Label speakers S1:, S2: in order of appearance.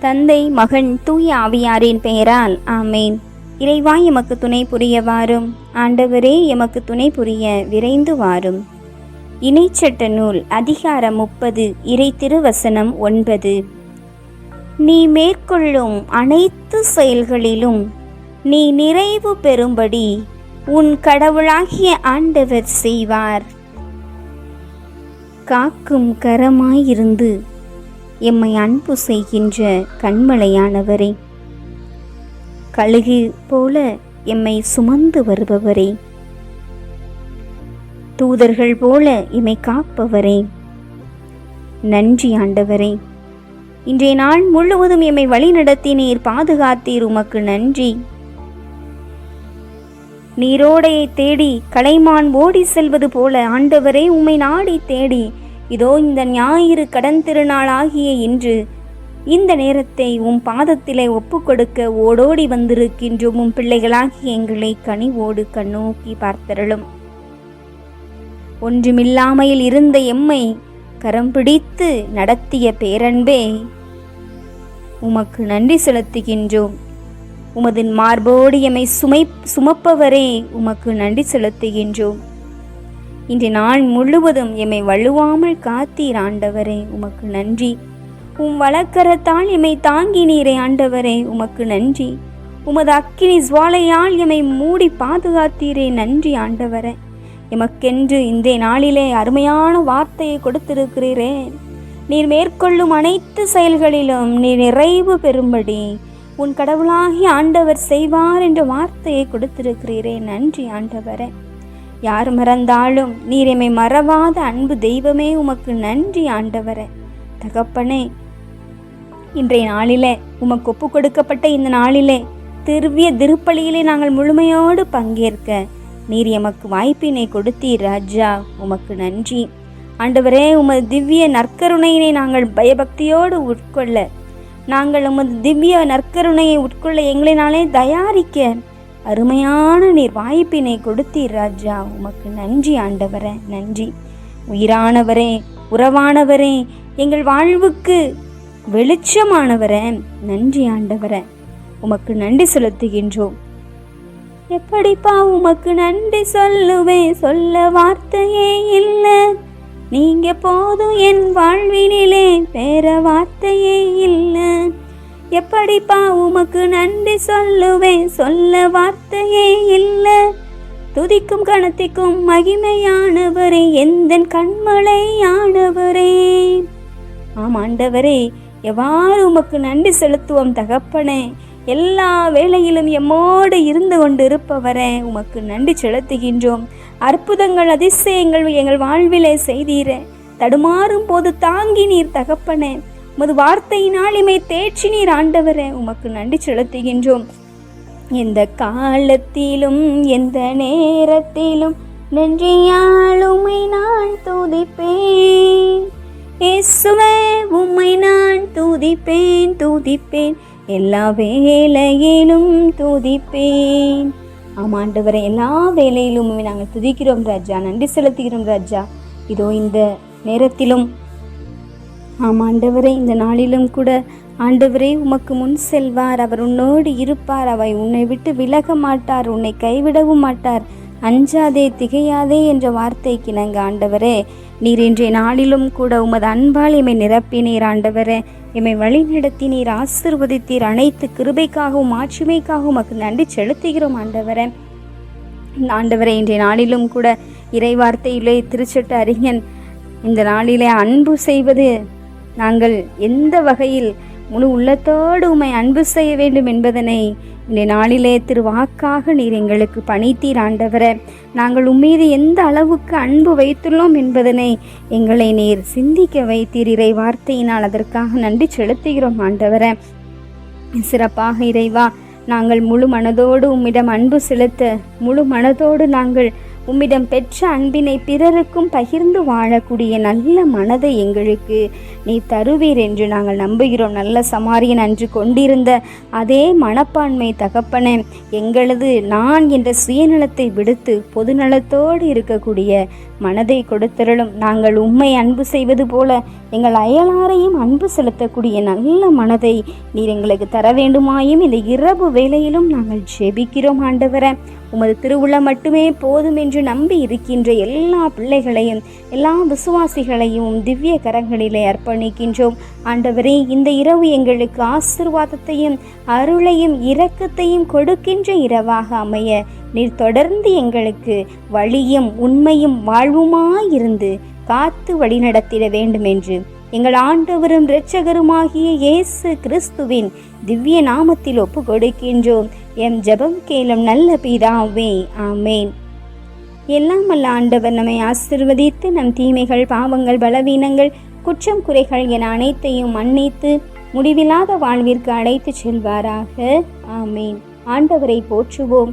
S1: தந்தை மகன் தூய ஆவியாரின் பெயரால் ஆமேன். இறைவா எமக்கு துணை புரிய வாரும். ஆண்டவரே எமக்கு துணை புரிய விரைந்து வாரும். இணைச்சட்ட நூல் அதிகாரம் முப்பது இறை திருவசனம் ஒன்பது. நீ மேற்கொள்ளும் அனைத்து செயல்களிலும் நீ நிறைவு பெறும்படி உன் கடவுளாகிய ஆண்டவர் செய்வார். காக்கும் கரமாயிருந்து எம்மை அன்பு செய்கின்ற கண்மலையானவரே. கழுகு போல எம்மை சுமந்து வருபவரே. தூதர்கள் போல எம்மை காப்பவரே. நன்றி ஆண்டவரே. இன்றைய நாள் முழுவதும் எம்மை வழிநடத்தினீர் பாதுகாத்தீர் உமக்கு நன்றி. நீரோடையை தேடி கலைமான் ஓடி செல்வது போல ஆண்டவரே உம்மை நாடி தேடி இதோ இந்த ஞாயிறு கடன் திருநாளாகிய இன்று. இந்த நேரத்தை உம் பாதத்திலே ஒப்புக்கொடுக்க ஓடோடி வந்திருக்கின்றோம் உம் பிள்ளைகளாகிய எங்களை கனிவோடு கண்ணோக்கி பார்த்தருளும். ஒன்றுமில்லாமையில் இருந்த எம்மை கரம் பிடித்து நடத்திய பேரன்பே உமக்கு நன்றி செலுத்துகின்றோம். உமது மார்போடு எம்மை சுமை சுமப்பவரே உமக்கு நன்றி செலுத்துகின்றோம். இன்று நாள் முழுவதும் எம்மை வழுவாமல் காத்தீர் ஆண்டவரே உமக்கு நன்றி. உம் வழக்கரத்தால் எம்மை தாங்கினீரே ஆண்டவரே உமக்கு நன்றி. உமது அக்கினி ஜுவாலையால் எம்மை மூடி பாதுகாத்தீரே நன்றி ஆண்டவரே. எமக்கென்று இந்த நாளிலே அருமையான வார்த்தையை கொடுத்திருக்கிறீரே. நீர் மேற்கொள்ளும் அனைத்து செயல்களிலும் நீர் நிறைவு பெறும்படி உன் கடவுளாகி ஆண்டவர் செய்வார் என்ற வார்த்தையை கொடுத்திருக்கிறீரே. நன்றி ஆண்டவரே. யார் மறந்தாலும் நீர் எம்மை மறவாத அன்பு தெய்வமே உமக்கு நன்றி ஆண்டவரே. தகப்பனே இன்றைய நாளிலே உமக்கு ஒப்பு கொடுக்கப்பட்ட இந்த நாளிலே திருவிய திருப்பலியிலே நாங்கள் முழுமையோடு பங்கேற்க நீர் எமக்கு வாய்ப்பினை கொடுத்தீர் ராஜா உமக்கு நன்றி. ஆண்டவரே உமது திவ்ய நற்கருணையினை நாங்கள் பயபக்தியோடு உட்கொள்ள நாங்கள் உமது திவ்ய நற்கருணையை உட்கொள்ள எங்களினாலே தயாரிக்க அருமையான நீர் வாய்ப்பினை கொடுத்தீர் ராஜா. உமக்கு நன்றி ஆண்டவரே நன்றி. உயிரானவரே உறவானவரே எங்கள் வாழ்வுக்கு வெளிச்சமானவரே நன்றி ஆண்டவரே. உமக்கு நன்றி செலுத்துகின்றோம். எப்படிப்பா உமக்கு நன்றி சொல்லுவேன் சொல்ல வார்த்தையே இல்லை. நீங்க போதும் என் வாழ்வினிலே வேற வார்த்தையே இல்லை. எப்படிப்பா உமக்கு நன்றி சொல்லுவேன்? சொல்ல வார்த்தையே இல்லை. துதிக்கும் கணத்திக்கும் மகிமையானவரே எந்த கண்மலையானவரே ஆமாண்டவரே எவ்வாறு உமக்கு நன்றி செலுத்துவோம் தகப்பனே? எல்லா வேளையிலும் எம்மோடு இருந்து கொண்டு இருப்பவரே உமக்கு நன்றி செலுத்துகின்றோம். அற்புதங்கள் அதிசயங்கள் எங்கள் வாழ்விலே செய்தீரே. தடுமாறும் போது தாங்கி நீர் தகப்பனே. உமது வார்த்தையினால் இமை தேய்ச்சி நீர் ஆண்டவரே உமக்கு நன்றி செலுத்துகின்றோம். எந்த காலத்திலும் எந்த நேரத்திலும் நன்றியால் உம்மை நான் துதிப்பேன். இயேசுவே உம்மை நான் துதிப்பேன் துதிப்பேன். எல்லா வேலையிலும் துதிப்பேன். ஆமாண்டவரை எல்லா வேலையிலும் நாங்கள் துதிக்கிறோம் ராஜா. நன்றி செலுத்துகிறோம் ராஜா. இதோ இந்த நேரத்திலும் ஆம் ஆண்டவரே இந்த நாளிலும் கூட ஆண்டவரே உமக்கு முன் செல்வார். அவர் உன்னோடு இருப்பார். அவை உன்னை விட்டு விலக மாட்டார். உன்னை கைவிடவும் மாட்டார். அஞ்சாதே திகையாதே என்ற வார்த்தைக்கு நாங்கள் ஆண்டவரே. நீர் இன்றைய நாளிலும் கூட உமது அன்பால் எம்மை நிரப்பினீர் ஆண்டவரே. எம்மை வழிநடத்தினீர் ஆசிர்வதித்தீர். அனைத்து கிருபைக்காகவும் ஆட்சிமைக்காகவும் உமக்கு நன்றி செலுத்துகிறோம் ஆண்டவரே. ஆண்டவரே இன்றைய நாளிலும் கூட இறைவார்த்தையிலே திருச்சட்ட அறிஞன் இந்த நாளிலே அன்பு செய்வது நாங்கள் எந்த வகையில் முழு உள்ளத்தோடு உம்மை அன்பு செய்ய வேண்டும் என்பதனை இந்த நாளிலே திருவாக்காக நீர் எங்களுக்கு பணித்தீர் ஆண்டவர. நாங்கள் உம்மீது எந்த அளவுக்கு அன்பு வைத்துள்ளோம் என்பதனை எங்களை நீர் சிந்திக்க வைத்தீர் இறை வார்த்தையினால் அதற்காக நன்றி செலுத்துகிறோம் ஆண்டவர. சிறப்பாக இறைவா நாங்கள் முழு மனதோடு உம்மிடம் அன்பு செலுத்த முழு மனதோடு நாங்கள் உம்மிடம் பெற்ற அன்பினை பிறருக்கும் பகிர்ந்து வாழக்கூடிய நல்ல மனதை எங்களுக்கு நீ தருவீர் என்று நாங்கள் நம்புகிறோம். நல்ல சமாரியன் அன்று கொண்டிருந்த அதே மனப்பான்மை தகப்பனே எங்களது நான் என்ற சுயநலத்தை விடுத்து பொதுநலத்தோடு இருக்கக்கூடிய மனதை கொடுத்தருளும். நாங்கள் உம்மை அன்பு செய்வது போல எங்கள் அயலாரையும் அன்பு செலுத்தக்கூடிய நல்ல மனதை நீர் எங்களுக்கு தர வேண்டுமாயும் இந்த இரவு வேளையிலும் நாங்கள் ஜெபிக்கிறோம் ஆண்டவர. உமது திருவுள்ள மட்டுமே போதும் என்று நம்பி இருக்கின்ற எல்லா பிள்ளைகளையும் எல்லா விசுவாசிகளையும் திவ்ய கரங்களிலே அர்ப்பணிக்கின்றோம். ஆண்டவரே இந்த இரவு எங்களுக்கு ஆசிர்வாதத்தையும் அருளையும் இரக்கத்தையும் கொடுக்கின்ற இரவாக அமைய நீர் தொடர்ந்து எங்களுக்கு வழியும் உண்மையும் வாழ்வுமாயிருந்து காத்து வழிநடத்திட வேண்டும் என்று எங்கள் ஆண்டவரும் இரட்சகருமாகிய இயேசு கிறிஸ்துவின் திவ்ய நாமத்தில் ஒப்பு கொடுக்கின்றோம் எம் ஜெபம் கேளும் நல்ல பிதாவே ஆமேன். எல்லாம் வல்ல ஆண்டவர் நம்மை ஆசிர்வதித்து நம் தீமைகள் பாவங்கள் பலவீனங்கள் குற்றம் குறைகள் என அனைத்தையும் மன்னித்து முடிவில்லாத வாழ்விற்கு அழைத்துச் செல்வாராக. ஆமேன். ஆண்டவரை போற்றுவோம்.